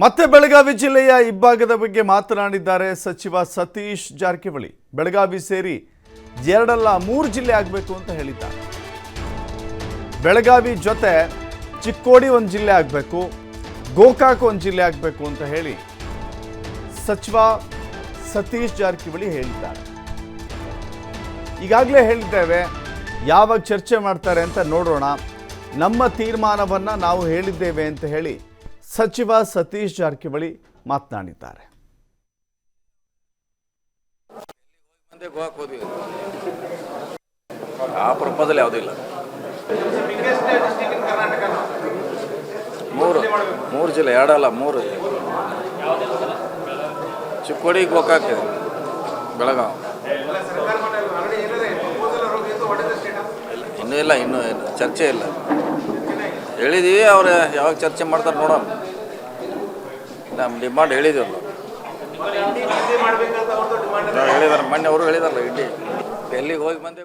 ಮತ್ತೆ ಬೆಳಗಾವಿ ಜಿಲ್ಲೆಯ ಇಬ್ಬಾಗದ ಬಗ್ಗೆ ಮಾತನಾಡಿದ್ದಾರೆ ಸಚಿವ ಸತೀಶ್ ಜಾರಕಿಹೊಳಿ. ಬೆಳಗಾವಿ ಸೇರಿ ಎರಡಲ್ಲ ಮೂರು ಜಿಲ್ಲೆ ಆಗಬೇಕು ಅಂತ ಹೇಳಿದ್ದಾರೆ. ಬೆಳಗಾವಿ ಜೊತೆ ಚಿಕ್ಕೋಡಿ ಒಂದು ಜಿಲ್ಲೆ ಆಗಬೇಕು, ಗೋಕಾಕ್ ಒಂದು ಜಿಲ್ಲೆ ಆಗಬೇಕು ಅಂತ ಹೇಳಿ ಸಚಿವ ಸತೀಶ್ ಜಾರಕಿಹೊಳಿ ಹೇಳಿದ್ದಾರೆ. ಈಗಾಗಲೇ ಹೇಳಿದ್ದೇವೆ, ಯಾವಾಗ ಚರ್ಚೆ ಮಾಡ್ತಾರೆ ಅಂತ ನೋಡೋಣ. ನಮ್ಮ ತೀರ್ಮಾನವನ್ನು ನಾವು ಹೇಳಿದ್ದೇವೆ ಅಂತ ಹೇಳಿ ಸಚಿವ ಸತೀಶ್ ಜಾರಕಿಹೊಳಿ ಮಾತನಾಡಿದ್ದಾರೆ. ಆ ಪ್ರಪೋಸಲ್ ಯಾವುದೂ ಇಲ್ಲ. ಮೂರು ಮೂರು ಜಿಲ್ಲೆ ಎರಡಲ್ಲ ಮೂರು ಚಿಕ್ಕೋಡಿ ಗೋಕಾಕ್ ಬೆಳಗಾವ್. ಇಲ್ಲ, ಇನ್ನೂ ಇಲ್ಲ ಇನ್ನೂ ಚರ್ಚೆ ಇಲ್ಲ. ಹೇಳಿದೀವಿ ಅವ್ರು ಯಾವಾಗ ಚರ್ಚೆ ಮಾಡ್ತಾರೆ ನೋಡೋಣ. ನಮ್ಮ ಡಿಮಾಂಡ್ ಹೇಳಿದೀವಲ್ಲ ನಾವು ಹೇಳಿದಾರೆ. ಮೊನ್ನೆ ಅವರು ಹೇಳಿದಾರಲ್ಲ ಇಡ್ಲಿ ಎಲ್ಲಿಗೆ ಹೋಗಿ ಬಂದೆ